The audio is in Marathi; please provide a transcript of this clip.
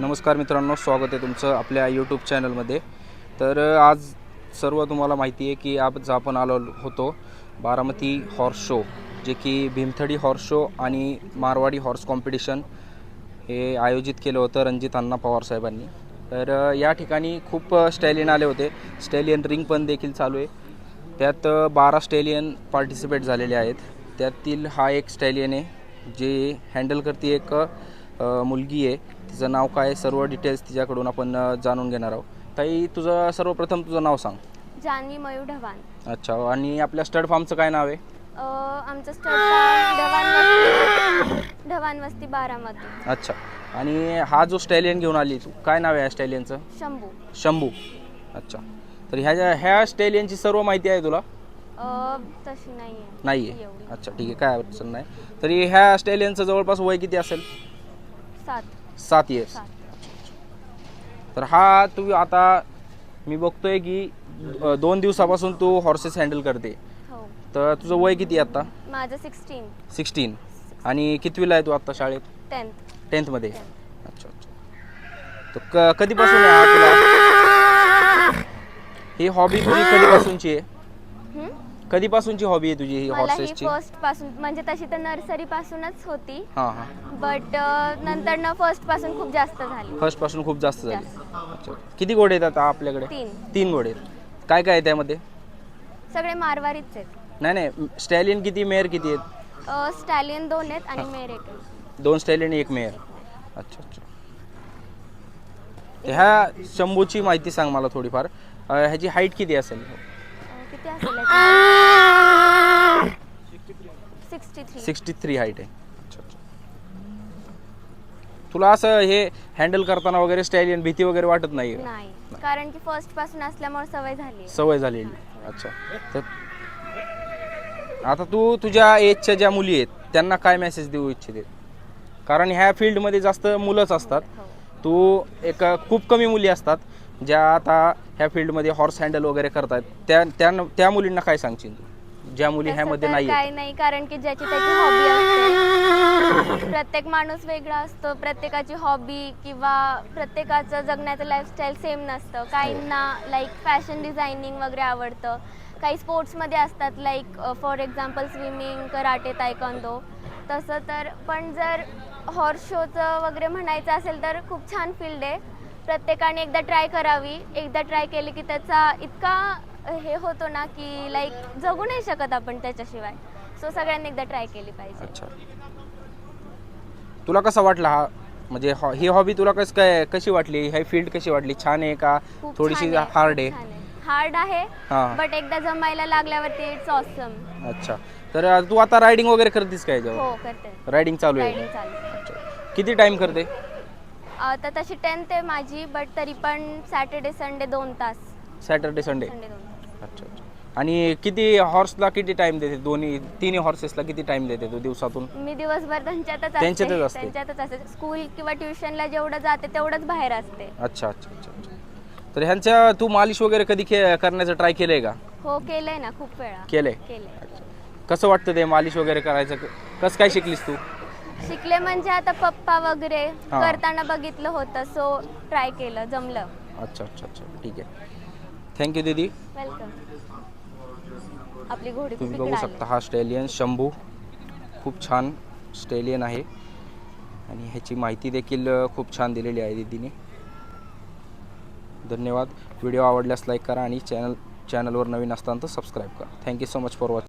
नमस्कार मित्रांनो स्वागत आहे तुमचं आपल्या यूट्यूब चॅनलमध्ये तर आज सर्व तुम्हाला माहिती आहे की आज आपण आलो होतो बारामती हॉर्स शो जे की भीमथडी हॉर्स शो आणि मारवाडी हॉर्स कॉम्पिटिशन हे आयोजित केलं होतं रणजित अण्णा पवार साहेबांनी. तर या ठिकाणी खूप स्टॅलियन आले होते. स्टॅलियन रिंग पण देखील चालू आहे. त्यात बारा स्टॅलियन पार्टिसिपेट झालेले आहेत. त्यातील हा एक स्टॅलियन आहे जे हँडल करते एक मुलगी आहे. तिचं नाव काय आहे, सर्व डिटेल्स तिच्याकडून आपण जाणून घेणार आहोत. ताई तुझं सर्वप्रथम तुझं नाव सांग. जान्हवी मयूर ढवाण अच्छा आणि आपल्या स्टड फार्मचं काय नाव आहे? आमचं स्टड ढवाण वस्ती ढवाण वस्ती बारामती. अच्छा आणि हा जो स्टॅलियन घेऊन आली तू काय नाव आहे या स्टॅलियनचं शंभू. शंभू. अच्छा तर ह्या ज्या- ह्या स्टॅलियनची सर्व माहिती आहे तुला? अ, तशी नाही आहे नाही आहे एवढी. अच्छा ठीक आहे काय अडचण नाही. तरी ह्या स्टॅलियनचं जवळपास वय किती असेल? सात. सात इयर्स तर हा तू आता मी बघतोय की अ, दोन दिवसापासून तू हॉर्सेस हँडल करते. हो. तर तुझं वय किती आहे आत्ता माझं सिक्स्टीन सिक्स्टीन आणि कितवीला आहे तू आत्ता शाळेत? टेन्थ टेन्थमध्ये अच्छा अच्छा. तर क कधीपासून आहे हा तुला? ही हॉबी तुझी कधीपासूनची आहे? कधीपासूनची हॉबी आहे तुझी ही मला ही हॉर्सेसची फर्स्टपासून म्हणजे तशी तर नर्सरी पासूनच होती. हां हां. बट नंतर ना फर्स्टपासून खूप जास्त झाली. फर्स्टपासून खूप जास्त झाली. अच्छा. किती घोडे आहेत आता आपल्याकडे? तीन. तीन घोडे आहेत. काय काय आहे त्यामध्ये? सगळे मारवारीच आहेत. नाही नाही. स्टॅलियन किती मेयर किती आहेत? स्टॅलियन दोन आहेत आणि मेर एक आहे. दोन स्टॅलियन एक मेयर अच्छा अच्छा. ह्या शंभूची माहिती सांग मला थोडीफार. अ, ह्याची हाईट किती असेल? किती असेल sixty three. Sixty three height आहे. तुला असं हे हँडल करताना वगैरे स्टॅलियन भीती वगैरे वाटत नाही का? नाही. कारण की फर्स्टपासून असल्यामुळे सवय झाली सवय झालेली अच्छा. तर आता तू तुझ्या एजच्या ज्या मुली आहेत त्यांना काय मेसेज देऊ इच्छिते? कारण ह्या फील्डमध्ये जास्त मुलंच असतात. हो. तू एक खूप कमी मुली असतात. ज्या आता ह्या फील्डमध्ये हॉर्स हँडल वगैरे करतात त्या त्या त्या मुलींना काय सांगशील तू? ज्या मुली ह्यामध्ये नाही काही नाही कारण की ज्याची त्याची हॉबी असते. प्रत्येक माणूस वेगळा असतो प्रत्येकाची हॉबी किंवा प्रत्येकाचं जगण्याचं लाईफस्टाईल सेम नसतं. काहींना लाईक फॅशन डिझायनिंग वगैरे आवडतं. काही स्पोर्ट्समध्ये असतात like for example swimming karate taekwondo तसं तर पण जर हॉर्स शोचं वगैरे म्हणायचं असेल तर खूप छान फील्ड आहे. प्रत्येकाने एकदा ट्राय करावी. एकदा ट्राय केली की त्याचा इतका हे होतो ना की लाईक जगू नाही शकत आपण त्याच्याशिवाय. सो सगळ्यांनी एकदा ट्राय केली पाहिजे. अच्छा. तुला कसा वाटला हा? म्हणजे हॉ- ही हॉबी तुला कस काय कशी वाटली? ही फील्ड कशी वाटली? छान आहे का? खूप थोडीशी छान आहे, हार्ड आहे. छान हार्ड आहे हां. बट एकदा जमायला लागल्यावरती इट्स ऑसम अच्छा. तर अ, तू आता रायडिंग वगैरे करतेस काय जेव्हा? हो करते. रायडिंग चालू आहे. रायडिंग चालू आहे. अच्छा. किती टाइम करते? आता तशी टेन्थ आहे माझी बट तरी पण सॅटर्डे संडे दोन तास. सॅटर्डे संडे संडे दोन तास. अच्छा अच्छा. आणि किती हॉर्सला किती टाइम देते? दोन्ही तिन्ही हॉर्सेसला किती टाइम देते तू दिवसातून? मी दिवसभर त्यांच्यातच त्यांच्यातच असते. असते. त्यांच्यातच असते. स्कूल किंवा ट्युशनला जेवढं जाते तेवढंच बाहेर असते. अच्छा अच्छा अच्छा अच्छा. तर ह्यांच्या तू मालिश वगैरे कधी खे करण्याचं ट्राय केलंय का? हो केलंय ना खूप वेळा. केलंय. केलंय. कसं वाटतं ते मालिश वगैरे करायचं? कसं काय शिकलीस तू? शिकले म्हणजे आता पप्पा वगैरे हा. करताना बघितलं होतं सो ट्राय केलं जमलं. अच्छा अच्छा अच्छा. ठीक आहे. थँक्यू दीदी. वेलकम आपली घोडी तुम्ही बघू इकडे शकता हा स्टेलियन शंभू. खूप छान स्टेलियन आहे. आणि ह्याची माहिती देखील अ, खूप छान दिलेली आहे दीदीने. धन्यवाद. व्हिडिओ आवडल्यास लाईक करा आणि चॅनल चॅनलवर नवीन असताना तर सबस्क्राईब करा. Thank you so much for watching